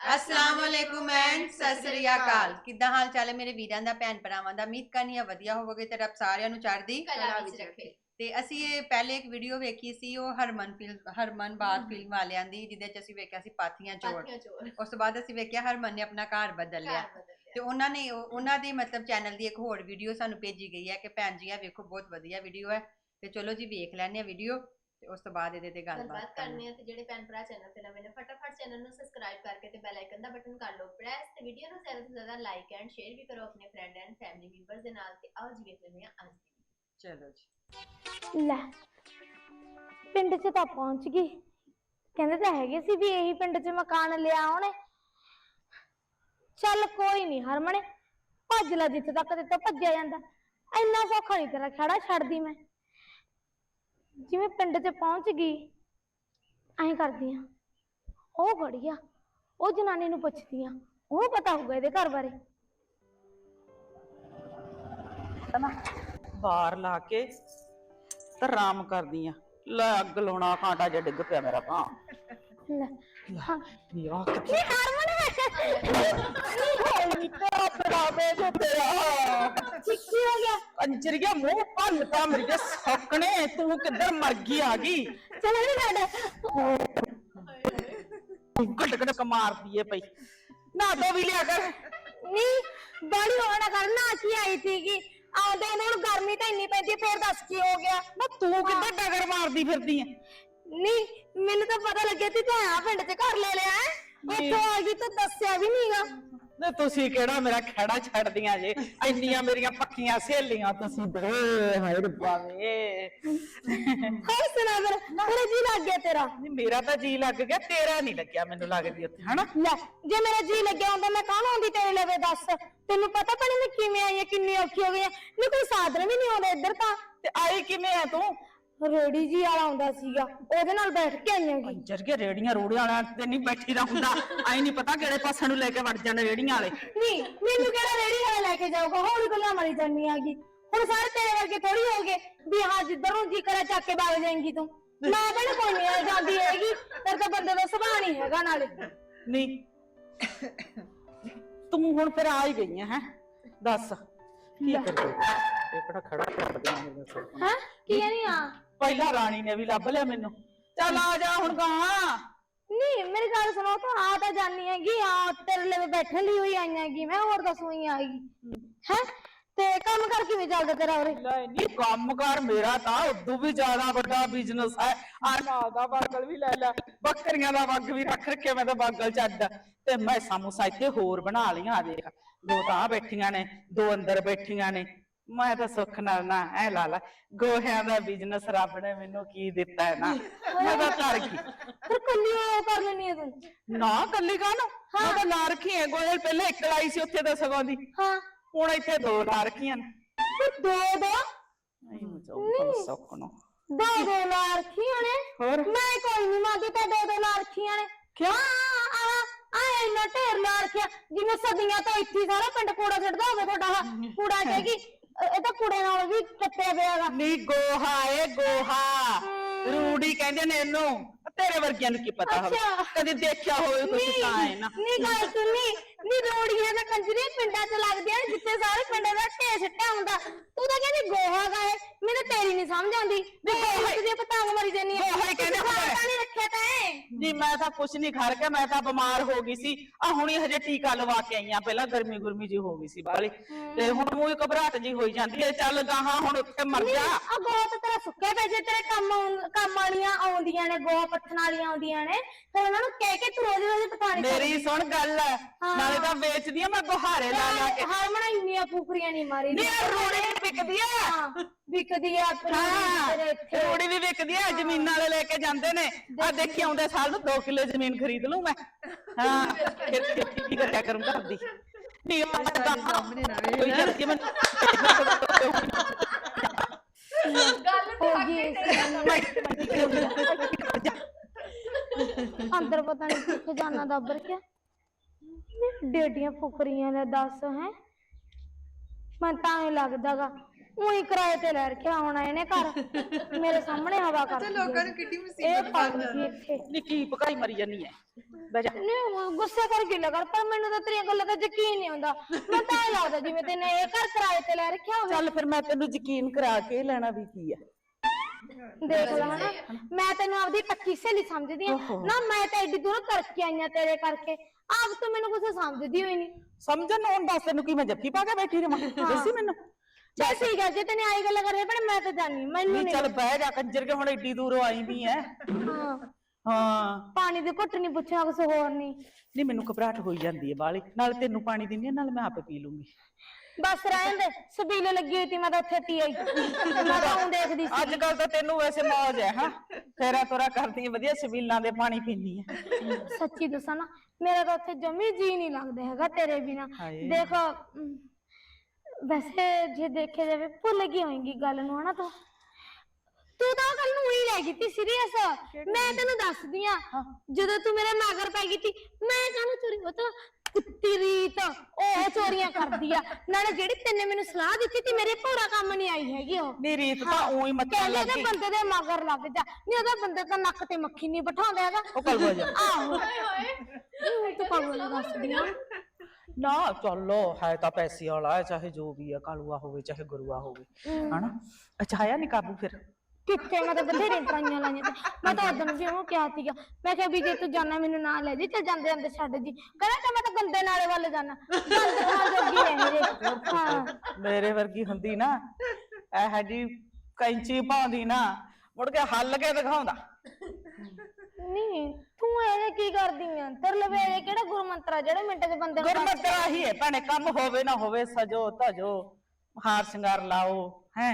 ਅਸਲਾਮ ਵਾਲੇਕੁਮ and Sat Sri ਅਕਾਲ ਕਿੱਦਾਂ ਹਾਲ ਚਾਲ ਹੈ ਮੇਰੇ ਵੀਰਾਂ ਦਾ ਭੈਣ ਭਰਾਵਾਂ ਦਾ? ਉਮੀਦ ਕਰਨੀ ਆ ਵਧੀਆ ਹੋਵੋਗੇ ਤੇ ਰੱਬ ਸਾਰਿਆਂ ਨੂੰ ਚੜ੍ਹਦੀ ਕਲਾ ਵਿੱਚ ਰੱਖੇ। ਤੇ ਅਸੀਂ ਇਹ ਪਹਿਲੇ ਇੱਕ ਵੀਡੀਓ ਵੇਖੀ ਸੀ ਉਹ ਹਰਮਨ ਫਿਲਮ ਹਰਮਨ ਬਾਦ ਫਿਲਮ ਵਾਲਿਆਂ ਦੀ ਜਿਹਦੇ ਚ ਅਸੀਂ ਵੇਖਿਆ ਸੀ ਪਾਥੀਆਂ ਚੋਰ। ਉਸ ਤੋਂ ਬਾਅਦ ਅਸੀਂ ਵੇਖਿਆ ਹਰਮਨ ਨੇ ਆਪਣਾ ਘਰ ਬਦਲ ਲਿਆ। ਤੇ ਉਹਨਾਂ ਨੇ ਉਹ- ਉਹਨਾਂ ਦੇ ਮਤਲਬ ਚੈਨਲ ਦੀ ਇੱਕ ਹੋਰ ਵੀਡੀਓ ਸਾਨੂੰ ਭੇਜੀ ਗਈ ਹੈ ਕਿ ਭੈਣ ਜੀ ਆ ਵੇਖੋ ਬਹੁਤ ਵਧੀਆ ਵੀਡੀਓ ਹੈ। ਤੇ ਚਲੋ ਜੀ ਵੇਖ ਲੈਣੇ ਆ ਵੀਡੀਓ ਤੇ ਉਸ ਤੋਂ ਬਾਅਦ ਇਹਦੇ ਤੇ ਗੱਲਬਾਤ ਕਰਨੀ ਹੈ ਤੇ ਜਿਹੜੇ ਭੈਣ ਭਰਾ ਚੈਨਲ ਤੇ ਨਵੇਂ ਨੇ ਫਟਾਫਟ ਚੈਨਲ ਨੂੰ ਸਬਸਕ੍ਰਾਈਬ ਕਰਕੇ ਤੇ ਬੈਲ ਆਈਕਨ ਦਾ ਬਟਨ ਕਰ ਲਓ। ਪ੍ਰੈਸ ਤੇ ਵੀਡੀਓ ਨੂੰ ਜ਼ਿਆਦਾ ਤੋਂ ਜ਼ਿਆਦਾ ਲਾਈਕ ਐਂਡ ਸ਼ੇਅਰ ਵੀ ਕਰੋ ਆਪਣੇ ਫਰੈਂਡ ਐਂਡ ਫੈਮਿਲੀ ਮੈਂਬਰਸ ਦੇ ਨਾਲ ਤੇ ਆਓ ਜੀ ਵੇਖ ਲੈਂਦੇ ਹਾਂ ਅੱਜ ਦੀ ਚਲੋ ਜੀ। ਲੈ ਪਿੰਡ 'ਚ ਤਾਂ ਪਹੁੰਚ ਗਈ। ਕਹਿੰਦੇ ਤਾਂ ਹੈਗੇ ਸੀ ਵੀ ਇਹੀ ਪਿੰਡ 'ਚ ਮਕਾਨ ਲਿਆ ਉਹਨੇ। ਚੱਲ ਕੋਈ ਨਹੀਂ ਹਰਮਣੇ ਭੱਜ ਲੈ ਜਿੱਥੇ ਤੱਕ ਤੇ ਤੋਂ ਭੱਜਿਆ ਜਾਂਦਾ। ਇੰਨਾ ਸੌਖਾ ਨਹੀਂ ਤੇਰਾ ਖੜਾ ਛੱਡਦੀ ਮੈਂ। ਜਿਵੇਂ ਪਿੰਡ 'ਚ ਪਹੁੰਚ ਗਈ ਐਂ ਕਰਦੀ ਆ। ਉਹ ਖੜੀ ਆ ਉਹ ਜਨਾਨੀ ਨੂੰ ਪੁੱਛਦੀ ਆ ਉਹਨੂੰ ਪਤਾ ਹੋਊਗਾ ਇਹਦੇ ਘਰ ਬਾਰੇ। ਹਨਾ ਬਾਹਰ ਲਾ ਕੇ ਤੇ ਆਰਾਮ ਕਰਦੀ ਆ। ਲੈ ਅੱਗ ਲਾਉਣਾ ਕਾਂਟਾ ਜਿਹਾ ਡਿੱਗ ਪਿਆ ਮੇਰਾ ਭਾਂ ਲੈ ਹਾਂ। ਯਾ ਕੀ ਹਰਮਨ ਹੋਈ ਤੇਰਾ ਪੜਾਵੇ ਜੋ ਤੇਰਾ। ਕੀ ਹੋ ਗਿਆ। ਕੰਜਰੀਆ ਮੂੰਹ ਭੰਨ ਤਾ ਮੇਰੇ ਸੌਕਣੇ ਤੂੰ ਕਿੱਧਰ ਮਰ ਗਈ ਆ ਗਈ? ਚਲ ਇਹ ਸਾਡਾ ਗਟ ਗਟ ਮਾਰਦੀ ਏ ਪਈ ਨਾ ਦੋ ਵੀ ਲਿਆ ਕਰ। ਨਹੀਂ ਬੜੀ ਹੋਣਾ ਕਰਨਾ ਕੀ ਆਈ ਸੀਗੀ। ਆਉਂਦੇ ਇਹਨਾਂ ਨੂੰ ਗਰਮੀ ਤਾਂ ਇੰਨੀ ਪੈਂਦੀ ਹੈ, ਫੇਰ ਦੱਸ ਕੀ ਹੋ ਗਿਆ। ਨਾ ਤੂੰ ਕਿੱਧਰ ਡਗਰ ਮਾਰਦੀ ਫਿਰਦੀ ਏ ਨਹੀਂ ਮੈਨੂੰ ਤਾਂ ਪਤਾ ਲੱਗਿਆ ਸੀ ਤੇ ਆ ਪਿੰਡ 'ਚ ਘਰ ਲੈ ਲਿਆ ਹੈ। ਨਹੀਂ। ਉੱਥੋਂ ਆ ਗਈ ਤਾਂ ਦੱਸਿਆ ਵੀ ਨਹੀਂਗਾ ਨੇ ਤੁਸੀਂ ਕਿਹੜਾ ਮੇਰਾ ਖੜਾ ਛੱਡਦੀਆਂ ਜੇ? ਇੰਨੀਆਂ ਮੇਰੀਆਂ ਪੱਕੀਆਂ ਸਹੇਲੀਆਂ ਤੁਸੀਂ ਦੋਏ ਹਾਏ ਰੱਬਾ ਵੇ। ਹਾਏ ਸੁਣਾ ਫਿਰ ਤੇਰਾ ਜੀ ਲੱਗ ਗਿਆ ਤੇਰਾ। ਨਹੀਂ ਮੇਰਾ ਤਾਂ ਜੀ ਲੱਗ ਗਿਆ ਤੇਰਾ ਨਹੀਂ ਲੱਗਿਆ ਮੈਨੂੰ ਲੱਗਦੀ ਉੱਥੇ ਹਨਾ? ਲੈ ਜੇ ਮੇਰਾ ਜੀ ਲੱਗਿਆ ਹੁੰਦਾ ਮੈਂ ਕਾਹਨੂੰ ਆਉਂਦੀ ਤੇਰੇ ਲਵੇ ਦੱਸ? ਤੈਨੂੰ ਪਤਾ ਤਾਂ ਨਹੀਂ ਮੈਂ ਕਿਵੇਂ ਆਈ ਹਾਂ ਕਿੰਨੀ ਔਖੀ ਹੋ ਗਈ ਹਾਂ ਨਹੀਂ ਕੋਈ ਸਾਧਨ ਵੀ ਨਹੀਂ ਆਉਂਦਾ ਇੱਧਰ ਤਾਂ। ਤੇ ਆਈ ਕਿਵੇਂ ਆ ਤੂੰ? ਰੇੜੀ ਜੀ ਵਾਲਾ ਆਉਂਦਾ ਸੀਗਾ ਉਹਦੇ ਨਾਲ ਬੈਠ ਕੇ ਆਈਆਂ ਗੀ ਅੰਜਰ ਕੇ ਰੇੜੀਆਂ ਰੋੜੀਆਂ ਵਾਲਾ ਤੇ ਨਹੀਂ ਬੈਠੀ ਦਾ ਹੁੰਦਾ। ਆਈ ਨਹੀਂ ਪਤਾ ਕਿਹੜੇ ਪਾਸੇ ਨੂੰ ਲੈ ਕੇ ਵੜ ਜਾਣ ਰੇੜੀਆਂ ਵਾਲੇ। ਨਹੀਂ ਮੈਨੂੰ ਕਿਹੜਾ ਰੇੜੀ ਵਾਲਾ ਲੈ ਕੇ ਜਾਊਗਾ? ਹੌਲੀ ਗੱਲਾਂ ਮਾਰੀ ਜਾਨੀ ਆਗੀ ਹੁਣ ਸਾਰੇ ਤੇਰੇ ਵਰਗੇ ਥੋੜੀ ਹੋਗੇ ਵੀ ਹਾਂ ਜਿੱਧਰ ਨੂੰ ਜੀ ਕਰੇ ਚੱਕ ਕੇ ਵਗ ਜਾਏਂਗੀ ਤੂੰ। ਮੈਂ ਕਹਿੰਦਾ ਕੋਈ ਨਹੀਂ ਆ ਜਾਂਦੀ ਹੈਗੀ। ਤੇਰੇ ਤਾਂ ਬੰਦੇ ਦਾ ਸੁਭਾਅ ਨਹੀਂ ਹੈਗਾ ਨਾਲੇ। ਨਹੀਂ। ਤੂੰ ਹੁਣ ਫਿਰ ਆ ਹੀ ਗਈ ਹੈ ਦੱਸ ਕੀ। ਕਰਦੇ ਇਹ ਕਿਹੜਾ ਖੜਾ ਸਿਰ ਤੋਂ। ਹੈ? ਕੀ ਨਹੀਂ ਆ? ਪਹਿਲਾਂ ਰਾਣੀ ਨੇ ਵੀ ਲੱਭ ਲਿਆ ਮੈਨੂੰ। ਚੱਲ ਆ ਜਾ ਹੁਣ ਗਾਂ ਨਹੀਂ ਮੇਰੀ ਗੱਲ ਸੁਣੋ ਤਾਂ ਆ ਤਾਂ ਜਾਨੀ ਹੈਗੀ ਆ ਤੇਰੇ ਲਈ ਬੈਠਣ ਲਈ ਹੋਈ ਆਈ ਹੈਗੀ ਮੈਂ ਹੋਰ ਦੱਸੂ ਹੀ ਆਈ ਹੈ? ਤੇ ਕੰਮ ਕਰ ਕਿਵੇਂ ਚੱਲਦਾ ਤੇਰਾ ਉਰੇ? ਲੈ ਨਹੀਂ ਕੰਮਕਾਰ ਮੇਰਾ ਤਾਂ ਉਦੋਂ ਵੀ ਜ਼ਿਆਦਾ ਵੱਡਾ ਬਿਜ਼ਨਸ ਹੈ। ਆ ਨਾਲ ਦਾ ਬਾਗਲ ਵੀ ਲੈ ਲੈ ਬੱਕਰੀਆਂ ਦਾ ਵੱਗ ਵੀ ਰੱਖ ਰੱਖਿਆ ਮੈਂ ਤਾਂ ਬਾਗਲ ਛੱਡ ਤੇ ਮੈਂ ਸਮੋਸਾ ਇੱਥੇ ਹੋਰ ਬਣਾ ਲਈਆਂ ਆ ਦੇਖ। ਦੋ ਤਾਂ ਬੈਠੀਆਂ ਨੇ ਦੋ ਅੰਦਰ ਬੈਠੀਆਂ ਨੇ। ਮੈਂ ਤਾਂ ਸੁੱਖ ਨਾਲ ਨਾ ਐ ਲਾ ਲਾ ਗੋਹਿਆਂ ਦਾ ਬਿਜ਼ਨਸ ਰੱਬ ਨੇ ਮੈਨੂੰ ਕੀ ਦਿੱਤਾ ਹੈ ਨਾ? ਮੈਂ ਤਾਂ ਕਰ ਗਈ ਫਿਰ ਕੱਲੀ ਉਹ ਕਰ ਲੈਣੀ ਹੈ ਤੂੰ? ਨਾ ਕੱਲੀ ਕਾਹਨੂੰ ਮੈਂ ਤਾਂ ਲਾ ਰੱਖੀ ਹੈ ਗੋਹੇ ਪਹਿਲੇ ਇੱਕ ਲਾਈ ਸੀ ਉੱਥੇ ਤਾਂ ਸਗੋਂ ਦੀ। ਹਾਂ। ਹੁਣ ਇੱਥੇ ਦੋ ਲਾ ਰੱਖੀਆਂ ਨੇ। ਤੇ ਦੋ ਦੋ? ਨਹੀਂ ਮਚਾਉ ਸੁੱਖ ਨੂੰ। ਦੋ ਦੋ ਲਾ ਰੱਖੀਆਂ ਨੇ। ਹੋਰ? ਮੈਂ ਕੋਈ ਨਹੀਂ ਮੰਗਦੀ ਤਾਂ ਦੋ ਦੋ ਲਾ ਰੱਖੀਆਂ ਨੇ। ਕਿਉਂ? ਆ ਆ ਇੰਨਾ ਢੇਰ ਲਾ ਰੱਖਿਆ ਜਿਵੇਂ ਸਦੀਆਂ ਤੋਂ ਇੱਥੇ ਸਾਰਾ ਪਿੰਡ ਕੂੜਾ ਛੱਡਦਾ ਹੋਵੇ ਤੁਹਾਡਾ ਕੂੜਾ ਕਹੇਗੀ ਅ- ਇਹ ਤਾਂ ਕੂੜੇ ਨਾਲ ਵੀ ਟੱਪਿਆ ਪਿਆ ਗਾ। ਨੀ ਗੋਹਾ ਏ ਗੋਹਾ। ਰੂੜੀ ਕਹਿੰਦੇ ਨੇ ਇਹਨੂੰ। ਤੇਰੇ ਵਰਗਿਆਂ ਨੂੰ ਕੀ ਪਤਾ ਹੋਵੇ? ਅੱਛਾ। ਕਦੇ ਦੇਖਿਆ ਹੋਵੇ ਕੁਛ ਤਾਂ ਹੈ ਨਾ। ਨੀ ਗੱਲ ਸੁਣੀ ਨੀ ਰੋੜੀਆਂ ਦਾ ਕੰਜਰੀ ਪਿੰਡਾਂ 'ਚ ਲੱਗਦੀਆਂ ਨੇ ਜਿੱਥੇ ਸਾਰੇ ਪਿੰਡਾਂ ਦਾ ਢੇਰ ਛੱਟਿਆ ਹੁੰਦਾ। ਤੂੰ ਤਾਂ ਕਹਿੰਦੀ ਗੋਹਾ ਗਾ ਇਹ ਮੈਨੂੰ ਤੇਰੀ ਨਹੀਂ ਸਮਝ ਆਉਂਦੀ। ਵੀ ਗੋਹਾ ਦੀ ਪਤੰਗ ਮਰੀ ਜਾਨੀ ਹੈ ਗੋਹਾ ਹੀ ਕਹਿੰਦੇ ਹੁੰਦੇ। ਤਾਂ ਨਹੀਂ ਰੱਖਿਆ ਤਾਂ ਹੈ ਜੀ ਮੈਂ ਤਾਂ ਕੁਛ ਨਹੀਂ ਖਾ ਕੇ ਮੈਂ ਤਾਂ ਬਿਮਾਰ ਹੋ ਗਈ ਸੀ। ਆ ਹੁਣੀ ਹਜੇ ਟੀਕਾ ਲਵਾ ਕੇ ਆਈਆਂ ਪਹਿਲਾਂ ਗਰਮੀ ਗੁਰਮੀ ਜੀ ਹੋ ਗਈ ਸੀ ਬਾਹਲੀ। ਤੇ ਹੁਣ ਮੂੰਹ ਘਬਰਾਹਟ ਜੀ ਹੋਈ ਜਾਂਦੀ ਹੈ। ਚੱਲ ਗਾਹਾਂ ਹੁਣ ਉੱਥੇ ਮਰ ਜਾ। ਆ ਗੋਹਾ ਤਾਂ ਤੇਰਾ ਸੁੱਕੇ ਪਏ ਜੇ ਤੇਰੇ ਕੰਮ ਆਉਣ- ਕੰਮ ਵਾਲੀਆਂ ਆਉਂਦੀਆਂ ਨੇ ਗੋਹਾ ਪੱਥਣ ਵਾਲੀਆਂ ਆਉਂਦੀਆਂ ਨੇ ਫਿਰ ਉਹਨਾਂ ਨੂੰ ਕਹਿ ਕੇ ਤੂੰ ਰੋਜ਼ ਰੋਜ਼ ਪਕਾਣੀ ਮੇਰੀ ਸੁਣ ਗੱਲ। ਨਾਲੇ ਤਾਂ ਵੇਚਦੀ ਆ ਮੈਂ ਗੁਹਾਰੇ ਲਾ ਲਾ ਕੇ। ਹਰਮਣਾ ਇੰਨੀਆਂ ਫੂਕਰੀਆਂ ਨਹੀਂ ਮਾਰੀ ਨੀ ਇਹ ਰੂੜੀ ਵੀ ਵਿਕਦੀ ਆ। ਹਾਂ ਵਿਕਦੀ ਆ ਆਪਣੀ ਤੇਰੇ ਹਾਂ ਇੱਥੇ। ਰੂੜੀ ਵੀ ਵਿਕਦੀ ਆ ਜ਼ਮੀਨਾਂ ਵਾਲੇ ਲੈ ਕੇ ਜਾਂਦੇ ਨੇ। ਆ ਦੇਖੀ। ਆਉਂਦੇ ਸਾਲ ਨੂੰ 2 ਕਿਲੋ ਜ਼ਮੀਨ ਖਰੀਦ ਲੂੰ ਮੈਂ। ਹਾਂ ਫਿਰ ਖੇਤੀ ਵੀ ਕਰਿਆ ਕਰੂੰ ਘਰ ਦੀ। ਨਹੀਂ ਉਹ ਤਾਂ ਸਾਹਮਣੇ ਨਾ ਵੇਖ ਕੋਈ ਕਰਦੀ ਮੈਨੂੰ ਗੱਲ ਤੇ ਅੱਗੇ ਅੰਦਰ ਪਤਾ ਨਹੀਂ ਕਿੱਥੇ ਜਾਣਾ ਦੱਬਰ ਕੇ। ਡੇਡੀਆਂ ਫੁਕਰੀਆਂ ਨੇ ਦੱਸ ਹੈ। ਮੈਂ ਤਾਂ ਐ ਲੱਗਦਾਗਾ ਉਹੀ ਕਿਰਾਏ ਤੇ ਲੈ ਰੱਖਿਆ ਹੋਣਾ ਇਹਨੇ ਘਰ। ਮੇਰੇ ਸਾਹਮਣੇ ਹਵਾ ਤੇ ਕਰਦੀ ਲੋਕਾਂ। ਨੂੰ ਕਿੱਡੀ ਮੁਸੀਬਤ ਪਾ ਗਈ ਇੱਥੇ। ਨੀ ਕੀ ਪਕਾਈ ਮਰੀ ਜਾਨੀ ਐ। ਬਹਿ ਜਾ। ਨਹੀਂ ਗੁੱਸੇ ਕਰ ਗਿੱਲਾ ਕਰ ਪਰ ਮੈਨੂੰ ਤਾਂ ਤੇਰੀਆਂ ਗੱਲਾਂ ਤੇ ਯਕੀਨ ਨਹੀਂ ਆਉਂਦਾ। ਮੈਂ ਤਾਂ ਇਹ ਲੱਗਦਾ ਜਿਵੇਂ ਤੈਨੇ ਇਹ ਘਰ ਕਿਰਾਏ ਤੇ ਲੈ ਰੱਖਿਆ ਹੋਵੇ। ਚੱਲ ਫਿਰ ਮੈਂ ਤੈਨੂੰ ਯਕੀਨ ਕਰਾ ਕੇ ਲੈਣਾ ਵੀ ਕੀ ਐ। ਦੇਖ ਲੈ ਹਨਾ ਮੈਂ ਤੈਨੂੰ ਆਪਦੀ ਪੱਕੀ ਸਹੇਲੀ ਸਮਝਦੀ ਆ। ਨਾ ਮੈਂ ਤਾਂ ਐਡੀ ਦੂਰ ਕਰਕੇ ਆਈਆਂ ਤੇਰੇ ਕਰਕੇ। ਆਪ ਤੂੰ ਮੈਨੂੰ ਕੁਝ ਸਮਝਦੀ ਹੋਈ ਨਹੀਂ ਸਮਝਣ ਨੂੰ ਹੁਣ ਦੱਸ ਤੈਨੂੰ ਕੀ ਮੈਂ ਜੱਫੀ ਪਾ ਕੇ ਬੈਠੀ ਰਵਾਂ? ਦੱਸੀ ਮੈਨੂੰ। ਚੱਲ ਠੀਕ ਹੈ ਜੇ ਤੈਨੇ ਆਈ ਗੱਲ ਕਰੇ ਪਰ ਮੈਂ ਤਾਂ ਜਾਣੀ ਮੈਨੂੰ ਨਹੀਂ ਨਹੀਂ ਚੱਲ ਬਹਿ ਜਾ ਕੰਜਰ ਕੇ ਹੁਣ ਏਡੀ ਦੂਰੋਂ ਆਈ ਵੀ ਐ। ਹਾਂ। ਹਾਂ। ਪਾਣੀ ਦੀ ਘੁੱਟ ਨਹੀਂ ਪੁੱਛਣਾ ਕੁਝ ਹੋਰ ਨਹੀਂ। ਨਹੀਂ ਮੈਨੂੰ ਘਬਰਾਹਟ ਹੋਈ ਜਾਂਦੀ ਐ ਬਾਲੀ ਨਾਲ ਤੈਨੂੰ ਪਾਣੀ ਦਿੰਦੀ ਆ ਨਾਲ ਮੈਂ ਆਪੇ ਪੀ ਲੂੰਗੀ। ਬਸ ਰਹਿਣ ਦੇ ਸਬੀਲ ਲੱਗੀ ਹੋਈ ਤੀ ਮੈਂ ਤਾਂ ਉੱਥੇ ਪੀ ਆਈ। ਮੈਂ ਤਾਂ ਹੁਣ ਦੇਖਦੀ ਸੀ। ਅੱਜ ਕੱਲ ਤਾਂ ਤੈਨੂੰ ਵੈਸੇ ਮੌਜ ਹੈ ਹਾਂ। ਫੇਰਾ ਤੋਰਾ ਕਰਦੀ ਆਂ, ਵਧੀਆ ਸਬੀਲਾਂ ਦੇ ਪਾਣੀ ਪੀਂਦੀ ਆ ਸੱਚੀ ਦੱਸਾਂ ਨਾ ਮੇਰਾ ਤਾਂ ਉੱਥੇ ਜਮੀ ਜੀ ਨਹੀਂ ਲੱਗਦਾ ਹੈਗਾ ਤੇਰੇ ਬਿਨਾ। ਹਾਏ। ਦੇਖ ਅਮ, ਵੈਸੇ ਜੇ ਦੇਖੇ ਜਾਵੇ ਭੁੱਲ ਗਈ ਹੋਏਗੀ ਗੱਲ ਨੂੰ ਹਨਾ ਤੂੰ? ਤੂੰ ਤਾਂ ਕੱਲ ਨੂੰ ਹੀ ਲੈ ਗਈ ਤੀ ਸੀਰੀਅਸ ਮੈਂ ਤੈਨੂੰ ਦੱਸਦੀ ਆ ਜਦੋਂ ਤੂੰ ਮੇਰੇ ਮਗਰ ਪੈ ਗਈ ਤੀ ਮੈਂ ਕਾਹਨੂੰ ਚੋਰੀ ਉਹ ਤਾਂ ਕੁੱਤੀ ਰੀਤ ਉਹ ਚੋਰੀਆਂ ਕਰਦੀ ਆ। ਨਾਲੇ ਜਿਹੜੀ ਤੈਨੇ ਮੈਨੂੰ ਸਲਾਹ ਦਿੱਤੀ ਤੀ ਮੇਰੇ ਪੂਰਾ ਕੰਮ ਨਹੀਂ ਆਈ ਹੈਗੀ ਉਹ। ਨਹੀਂ ਰੀਤ ਤਾਂ ਉਹੀ ਮੱਚਣ ਕਹਿੰਦੇ ਲੱਗ ਤੇ ਗਈ। ਬੰਦੇ ਦੇ ਮਗਰ ਲੱਗ ਜਾ ਨਹੀਂ ਉਹਦਾ ਬੰਦੇ ਤਾਂ ਨੱਕ ਤੇ ਮੱਖੀ ਨਹੀਂ ਬਿਠਾਉਂਦਾ ਹੈਗਾ। ਉਹ ਕੱਲ ਹੋ ਜਾ। ਆਹੋ। ਓਏ ਹੋਏ। ਹੁਣ ਤੂੰ ਪਾਗਲ ਦੱਸਦੀ ਆ। ਨਾ ਚਲੋ ਹੈ ਤਾਂ ਪੈਸੇ ਵਾਲਾ ਹੈ ਚਾਹੇ ਜੋ ਵੀ ਹੈ ਕਾਲੂਆ ਹੋਵੇ ਚਾਹੇ ਗੁਰੂਆ ਹੋਵੇ ਹਨਾ? ਅੱਛਾ ਆਇਆ ਨਹੀਂ ਕਾਬੂ ਫਿਰ? ਕਿੱਥੇ ਮੈਂ ਤਾਂ ਬਥੇਰੇ ਟਰਾਈਆਂ ਲਾਈਆਂ ਤੇ ਮੈਂ ਤਾਂ ਉਦੋਂ ਵੀ ਉਹਨੂੰ ਕਿਹਾ ਸੀਗਾ ਮੈਂ ਕਿਹਾ ਵੀ ਜੇ ਤੂੰ ਜਾਣਾ ਮੈਨੂੰ ਨਾਲ ਲੈ ਜੀ ਚੱਲ ਜਾਂਦੇ ਜਾਂਦੇ ਛੱਡ ਜੀ। ਕਹਿੰਦਾ ਕਿ ਮੈਂ ਤਾਂ ਗੰਦੇ ਨਾਲੇ ਵੱਲ ਜਾਣਾ ਗੰਦ ਖਾਣ ਜੋਗੀ ਰਹਿ ਜੇ ਹਾਂ। ਮੇਰੇ ਵਰਗੀ ਹੁੰਦੀ ਨਾ ਇਹ ਸਾਡੀ ਕੈਂਚੀ ਪਾਉਂਦੀ ਨਾ ਮੁੜ ਕੇ ਹੱਲ ਕੇ ਦਿਖਾਉਂਦਾ। ਨਹੀਂ ਤੂੰ ਇਹ ਕੀ ਕਰਦੀ ਆ? ਤੇਰੇ ਲਵੇ ਇਹ ਕਿਹੜਾ ਗੁਰਮੰਤਰ ਆ? ਜਿਹੜਾ ਮਿੰਟ 'ਚ ਬੰਦੇ ਨੂੰ ਗੁਰਮਤਰਾ ਹੀ ਹੈ ਭੈਣੇ ਕੰਮ ਹੋਵੇ ਨਾ ਹੋਵੇ ਸਜੋ ਧਜੋ ਹਾਰ ਸ਼ਿੰਗਾਰ ਲਾਓ ਹੈ?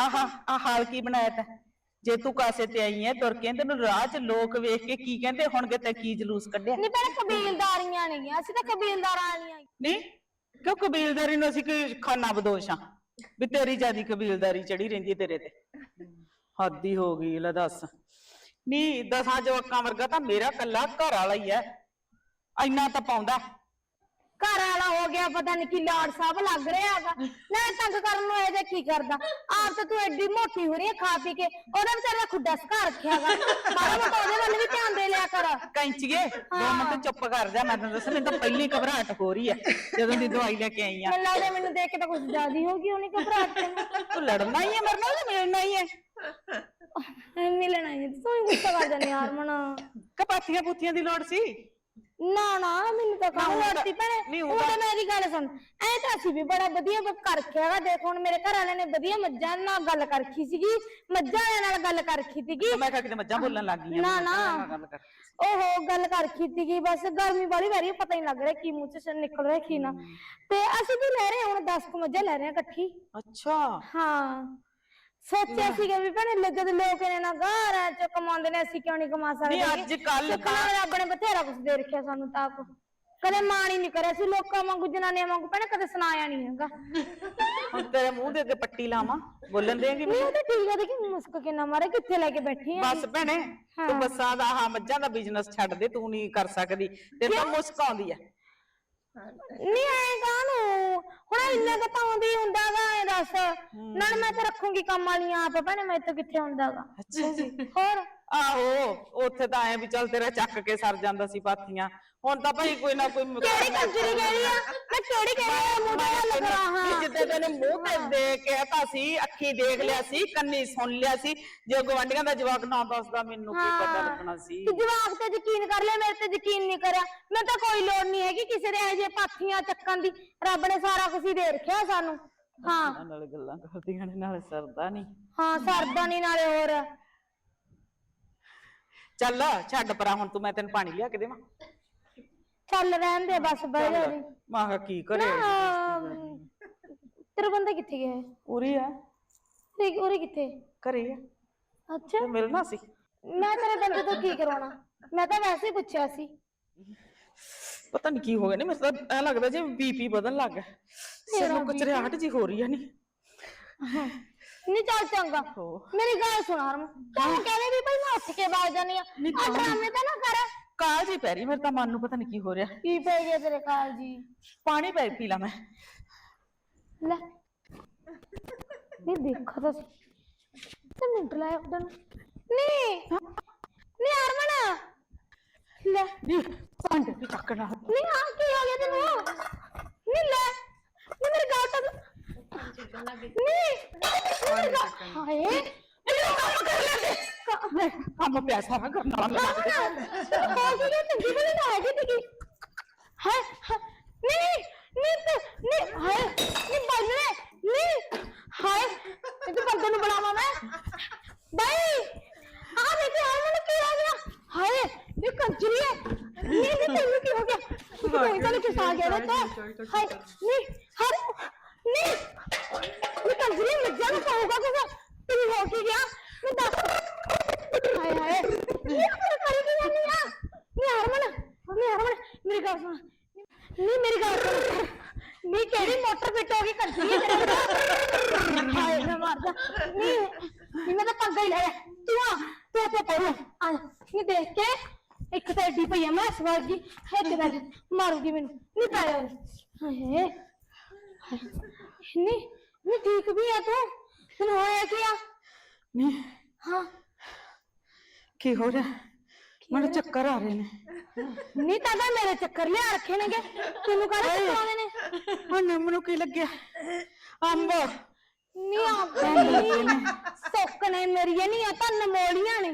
ਆਹਾ ਆ ਹਾਲ ਕੀ ਬਣਾਇਆ ਤਾ? ਜੇ ਤੂੰ ਕਾਸੇ ਤੇ ਆਈ ਹੈ ਤੁਰ ਕੇ ਤੈਨੂੰ ਰਾਹ 'ਚ ਲੋਕ ਵੇਖ ਕੇ ਕੀ ਕਹਿੰਦੇ ਹੋਣਗੇ ਤੇ ਕੀ ਜਲੂਸ ਕੱਢਿਆ? ਨਹੀਂ ਪਹਿਲੇ ਕਬੀਲਦਾਰੀਆਂ ਨੇ ਅਸੀਂ ਤਾਂ ਕਬੀਲਦਾਰਾਂ ਵਾਲੀਆਂ ਨਹੀਂ ਕਿਉਂ ਕਬੀਲਦਾਰੀ ਨੂੰ ਅਸੀਂ ਕੋਈ ਖਾਨਾ ਬਦੋਸ਼ ਆ? ਵੀ ਤੇਰੀ ਜਿਆਦੀ ਕਬੀਲਦਾਰੀ ਚੜੀ ਰਹਿੰਦੀ ਹੈ ਤੇਰੇ ਤੇ। ਹੱਦੀ ਹੋ ਗਈ ਲੈ ਦੱਸ। ਨਹੀਂ ਦਸਾਂ ਜਵਾਕਾਂ ਵਰਗਾ ਤਾਂ ਮੇਰਾ ਕੱਲਾ ਘਰ ਵਾਲਾ ਹੀ ਐ ਇੰਨਾ ਤਾਂ ਪਾਉਂਦਾ। ਘਰ ਵਾਲਾ ਹੋ ਗਿਆ ਪਤਾ ਨਹੀਂ ਕੀ ਲਾੜ ਸਾਹਿਬ ਲੱਗ ਰਿਹਾ ਹੈਗਾ। ਨਾ ਤੰਗ ਕਰਨ ਨੂੰ ਇਹ ਜੇ ਕੀ ਕਰਦਾ? ਆਪ ਤਾਂ ਤੂੰ ਐਡੀ ਮੋਟੀ ਹੋ ਰਹੀ ਹੈ ਖਾ ਪੀ ਕੇ। ਉਹਦਾ ਵਿਚਾਰਾ ਖੁੱਡਾ ਸਕਾ ਰੱਖਿਆ ਹੈਗਾ। ਮਾੜਾ ਮੋਟਾ ਉਹਦੇ ਵੱਲ ਵੀ ਧਿਆਨ ਦੇ ਲਿਆ ਕਰ। ਕੈਂਚੀਏ ਦੋ ਮਿੰਟ ਚੁੱਪ ਕਰ ਜਾ ਮੈਂ ਤੈਨੂੰ ਦੱਸਾਂ ਮੈਨੂੰ ਤਾਂ ਪਹਿਲੀ ਘਬਰਾਹਟ ਹੋ ਰਹੀ ਐ ਜਦੋਂ ਦੀ ਦਵਾਈ ਲੈ ਕੇ ਆਈ ਆ। ਮੈਨੂੰ ਲੱਗਦਾ ਮੈਨੂੰ ਦੇਖ ਕੇ ਤਾਂ ਕੁਝ ਜ਼ਿਆਦਾ ਹੋ ਗਈ ਉਹਨੇ ਘਬਰਾਹਟ। ਤੈਨੂੰ ਤੂੰ ਲੜਨਾ ਹੀ ਐ ਮੇਰੇ ਨਾਲ ਜਾਂ ਮਿਲਣਾ ਹੀ ਐ ਮਿਲਣਾ ਹੀ ਤੂੰ ਹੀ ਗੁੱਸਾ ਕਰ ਜਾਂਦੀ ਯਾਰ ਮਣਾ ਕਪਾਥੀਆਂ ਪੁੱਥੀਆਂ ਦੀ ਲੋੜ ਸੀ? ਨਾ ਨਾ ਮੈਨੂੰ ਤਾਂ ਕੰਮ ਲੜਦੀ ਭੈਣੇ। ਨਹੀਂ, ਉਹ ਉਹ ਤਾਂ ਮੇਰੀ ਗੱਲ ਸੁਣ। ਐ ਤਾਂ ਅਸੀਂ ਵੀ ਬੜਾ ਵਧੀਆ ਕਰ ਰੱਖਿਆ ਹੈਗਾ ਦੇਖ ਹੁਣ ਮੇਰੇ ਘਰ ਵਾਲਿਆਂ ਨੇ ਵਧੀਆ ਮੱਝਾਂ ਨਾਲ ਗੱਲ ਕਰ ਰੱਖੀ ਸੀਗੀ। ਮੱਝਾਂ ਵਾਲਿਆਂ ਨਾਲ ਗੱਲ ਕਰ ਰੱਖੀ ਸੀਗੀ। ਮੈਂ ਕਿਹਾ ਕਿਤੇ ਮੱਝਾਂ ਬੋਲਣ ਲੱਗ ਗਈਆਂ ਨਾ, ਨਾ। ਓਹੋ ਗੱਲ ਕਰ ਰੱਖੀ ਸੀਗੀ। ਬਸ ਗਰਮੀ ਵਾਲੀ ਵਾਰੀ ਪਤਾ ਹੀ ਲੱਗ ਰਿਹਾ ਕੀ ਮੂੰਹ ਚ ਨਿਕਲ ਰਿਹਾ ਕੀ ਨਾ। ਤੇ ਅਸੀਂ ਵੀ ਲੈ ਰਹੇ ਹਾਂ ਹੁਣ 10 ਕੁ ਮੱਝਾਂ ਲੈ ਰਹੇ ਹਾਂ ਇਕੱਠੀ। ਅੱਛਾ। ਹਾਂ। ਸੋਚਿਆ ਸੀਗਾ ਵੀ ਭੈਣੇ ਲ- ਜਦ ਲੋਕ ਨੇ ਨਾ ਘਰਾਂ ਚ ਕਮਾਉਂਦੇ ਨੇ ਅਸੀਂ ਕਿਉਂ ਨਹੀਂ ਕਮਾ ਸਕਦੇ? ਨਹੀਂ ਅੱਜ ਕੱਲ ਸੁੱਖ ਨਾਲ ਰੱਬ ਨੇ ਬਥੇਰਾ ਕੁਝ ਦੇ ਰੱਖਿਆ ਸਾਨੂੰ ਤਾਂ ਆਪ। ਕਦੇ ਮਾਣ ਹੀ ਨਹੀਂ ਕਰਿਆ ਸੀ ਲੋਕਾਂ ਵਾਂਗੂ ਜਨਾਨੀਆਂ ਵਾਂਗੂ ਭੈਣੇ ਕਦੇ ਸੁਣਾਇਆ ਨਹੀਂ ਹੈਗਾ। ਹੁਣ ਤੇਰੇ ਮੂੰਹ ਦੇ ਅੱਗੇ ਪੱਟੀ ਲਾਵਾਂ ਬੋਲਣ ਦੇਂਗੀ ਨਹੀਂ ਉਹ ਤਾਂ ਠੀਕ ਹੈ ਦੇਖੀ ਮੁਸਕ ਕਿੰਨਾ ਮਾਰੇ ਕਿੱਥੇ ਲੈ ਕੇ ਬੈਠੀ ਆ ਬਸ ਭੈਣੇ ਤੂੰ ਬੱਸਾਂ ਦਾ ਆਹ ਮੱਝਾਂ ਦਾ ਬਿਜ਼ਨਸ ਛੱਡ ਦੇ ਤੂੰ ਨਹੀਂ ਕਰ ਸਕਦੀ। ਤੇ ਤਾਂ ਮੁਸਕ ਆਉਂਦੀ ਐ ਨਹੀਂ ਆਏ ਕਾਹਨੂੰ? ਹੁਣ ਇੰਨਾ ਕੁ ਤਾਂ ਆਉਂਦੀ ਹੁੰਦਾਗਾ ਇਹ ਦੱਸ। ਨਾਲ ਮੈਂ ਤਾਂ ਰੱਖੂੰਗੀ ਕੰਮ ਵਾਲੀਆਂ ਆਪ ਭੈਣੇ ਮੈਂ ਤਾਂ ਕਿੱਥੇ ਹੁੰਦਾਗਾ ਅੱਛਾ ਜੀ। ਹੋਰ? ਆਹੋ ਉੱਥੇ ਤਾਂ ਐ ਵੀ ਚੱਲ ਤੇਰਾ ਚੱਕ ਕੇ ਸਰ ਜਾਂਦਾ ਸੀ ਪਾਥੀਆਂ। ਹੁਣ ਤਾਂ ਭਾਈ ਕੋਈ ਨਾ ਕੋਈ ਕਿਹੜੀ ਕੰਜਰੀ ਕਹਿ ਆ? ਮੈਂ ਕਿਹੜੀ ਕਹਿ ਰਹੀ ਆ? ਮੂੰਹ ਤੇ ਗੱਲ ਕਰਾਂ ਹਾਂ। ਜਿੱਦੇ ਤੈਨੂੰ ਮੂੰਹ ਤੇ ਦੇ ਕੇ ਤਾਂ ਸੀ ਅੱਖੀ ਦੇਖ ਲਿਆ ਸੀ ਕੰਨੀ ਸੁਣ ਲਿਆ ਸੀ। ਜੇ ਗਵਾਂਢੀਆਂ ਦਾ ਜਵਾਕ ਨਾ ਦੱਸਦਾ ਮੈਨੂੰ ਕੀ ਪਤਾ ਲੱਗਣਾ ਸੀ। ਕਿ ਜਵਾਬ ਤੇ ਯਕੀਨ ਕਰ ਲਿਆ ਮੇਰੇ ਤੇ ਯਕੀਨ ਨਹੀਂ ਕਰਿਆ। ਮੈਂ ਤਾਂ ਕੋਈ ਲੋੜ ਨਹੀਂ ਹੈਗੀ ਕਿਸੇ ਦੇ ਜਿਹੇ ਪਾਥੀਆਂ ਚੱਕਣ ਦੀ। ਰੱਬ ਨੇ ਸਾਰਾ ਕੁਝ ਹੀ ਦੇ ਰੱਖਿਆ ਸਾਨੂੰ। ਹਾਂ। ਨਾਲ ਗੱਲਾਂ ਕਰਦੀਆਂ ਨੇ ਨਾਲੇ ਸਰਦਾ ਨਹੀਂ। ਹਾਂ ਸਰਦਾ ਨਹੀਂ ਨਾਲੇ ਹੋਰ। ਚੱਲ ਛੱਡ ਪਰਾਂ ਹੁਣ ਤੂੰ ਮੈਂ ਤੈਨੂੰ ਪਾਣੀ ਲਿਆ ਕੇ ਦੇਵਾਂ। ਚੱਲ ਰਹਿਣ ਦੇ ਬਸ ਬਹਿ ਜਾ ਜੀ। ਮਾਂ ਕਿਹਾ ਕੀ ਕਰੇ ਤੇਰਾ ਬੰਦਾ ਕਿੱਥੇ ਗਿਆ ਹੈ ਉਰੀ ਆ। ਉਰੇ ਉਰੇ ਕਿੱਥੇ? ਘਰੇ ਆ। ਅੱਛਾ। ਤੇ ਮਿਲਣਾ ਸੀ? ਮੈਂ ਤੇਰੇ ਬੰਦੇ ਤੋਂ ਕੀ ਕਰਾਉਣਾ? ਮੈਂ ਤਾਂ ਵੈਸੇ ਹੀ ਪੁੱਛਿਆ ਸੀ। ਪਤਾ ਨਹੀਂ ਕੀ ਹੋ ਗਿਆ ਨਹੀਂ ਮੈਨੂੰ ਤਾਂ ਐ ਲੱਗਦਾ ਜਿਵੇਂ ਬੀਪੀ ਵਧਣ ਲੱਗ ਗਿਆ। ਸਿਰ ਨੂੰ ਕਚਰਿਆਹਟ ਜੀ ਹੋ ਰਹੀ ਆ ਨਹੀਂ ਨਹੀਂ ਚੱਲ ਚੰਗਾ। ਮੇਰੀ ਗੱਲ ਸੁਣ ਹਰਮ ਤੂੰ ਕਹਿੰਦੇ ਵੀ ਭਾਈ ਮੈਂ ਉੱਠ ਕੇ ਬਾਜ ਜਾਨੀ ਆ ਆ ਡਰਾਮੇ ਤਾਂ ਨਾ ਕਰ। ਕਾਲ ਜੀ ਪੈ ਰਹੀ ਮੇਰੇ ਤਾਂ ਮਨ ਨੂੰ ਪਤਾ ਨਹੀਂ ਕੀ ਹੋ ਰਿਹਾ। ਕੀ ਪੈ ਗਿਆ ਤੇਰੇ ਕਾਲ ਜੀ? ਪਾਣੀ ਪੈ ਪੀ ਲਾ ਮੈਂ। ਲੈ। ਨਹੀਂ ਦੇਖੋ ਤਾਂ। ਤੇ ਮਿੰਟ ਲਾਇਆ ਉਦੋਂ ਨਹੀਂ ਨਹੀਂ ਅਰਮਨ ਲੈ। ਨੀ ਭਾਂਡੇ ਵੀ ਚੱਕਣਾ ਨਹੀਂ ਹਾਂ ਕੀ ਹੋ ਗਿਆ ਤੈਨੂੰ? ਨਹੀਂ ਲੈ। ਨਹੀਂ ਮੇਰੀ ਗੱਲ ਤਾਂ ਚੱਕਣ ਲੱਗ ਗਈ। ਨਹੀਂ ਮੇਰੀ ਗੱਲ ਹਾਏ। ਇਹਨੂੰ ਕੰਮ ਕਰ ਲੈ ਮੈਂ ਕੰਮ ਪੈਸਾ ਨਾ ਕਰਨ। ਵਾਲਾ ਮੇਰਾ ਕੋਈ ਨਹੀਂ ਚੰਗੀ ਬਣੀ ਨਾ ਹੈਗੀ ਤੇਗੀ ਹਾਏ ਹਾਏ, ਨਹੀਂ ਨਹੀਂ ਨਹੀਂ ਹਾਏ ਨਹੀਂ ਬੰਨੇ ਨਹੀਂ ਹਾਏ ਇਹ ਤਾਂ ਬੰਦੇ ਨੂੰ ਬੁਲਾਵਾਂ ਮੈਂ। ਬਾਈ ਆ ਦੇਖੇ ਹਾਏ ਮੈਨੂੰ ਕੀ ਹੋ ਗਿਆ? ਹਾਏ ਇਹ ਕੰਜਰੀ ਹੈ। ਨਹੀਂ ਨਹੀਂ ਤੈਨੂੰ ਕੀ ਹੋ ਗਿਆ? ਕੋਈ ਤਾਂ ਕੁਛ ਆ ਗਿਆ ਨਾ ਤਾਂ। ਹਾਏ ਨਹੀਂ ਹਰ ਨਹੀਂ। ਇਹ ਕੰਜਰੀ ਮੱਝਾਂ ਨੂੰ ਪਾਊਗਾ ਕੁਛ ਤੈਨੂੰ ਹੋ ਕੀ ਗਿਆ ਮੈਂ ਦੱਸ ਹਾਏ ਹਾਏ ਇਹ ਮੇਰੇ ਕਰੀ ਕੀ ਜਾਂਦੀ ਆ ਨਹੀਂ ਹਰਮਨ ਨਹੀਂ ਹਰਮਨ ਮੇਰੀ ਗੱਲ ਸੁਣ ਨਹੀਂ ਮੇਰੀ ਗੱਲ ਸੁਣ ਨਹੀਂ ਕਿਹੜੀ ਮੋਟਰ ਫਿੱਟ ਹੋ ਗਈ ਕੰਜਰੀ ਹੈ ਤੇਰੇ ਨਾਲ ਹਾਏ ਮੈਂ ਮਰਦਾ ਨਹੀਂ ਨਹੀਂ ਮੈਂ ਤਾਂ ਪੰਗਾ ਹੀ ਲਿਆ ਤੂੰ ਆ ਤੂੰ ਤੇ ਪਈ ਆ ਨਹੀਂ ਦੇਖ ਕੇ ਇੱਕ ਤਾਂ ਏਡੀ ਪਈ ਆ ਮੈਂ ਸਵਾਰ ਜੀ ਇੱਕ ਤਾਂ ਮਾਰੂਗੀ ਮੈਨੂੰ ਨਹੀਂ ਪਾਇਆ ਹਾਏ ਹਾਏ। ਨਹੀਂ ਨਹੀਂ ਠੀਕ ਵੀ ਆ ਤੂੰ ਤੈਨੂੰ ਹੋਇਆ ਕੀ ਆ? ਨੀ ਹਾਂ। ਕੀ ਹੋ ਰਿਹਾ? ਮੈਨੂੰ ਚੱਕਰ ਆ ਰਹੇ ਨੇ। ਨਹੀਂ ਤਾਂ ਤਾਂ ਮੇਰੇ ਚੱਕਰ ਲਿਆ ਰੱਖੇ ਨੇਗੇ। ਤੈਨੂੰ ਕਾਹਦੇ ਚੱਕਰ ਆਉਂਦੇ ਨੇ? ਹੁਣ ਮੈਨੂੰ ਕੀ ਲੱਗਿਆ? ਅੰਬ। ਨਹੀਂ ਆਉਂਦੇ ਸੁੱਕ ਨੇ। ਮੇਰੀਆਂ ਨਹੀਂ ਆ ਤਾਂ ਨਮੋਲੀਆਂ ਨੇ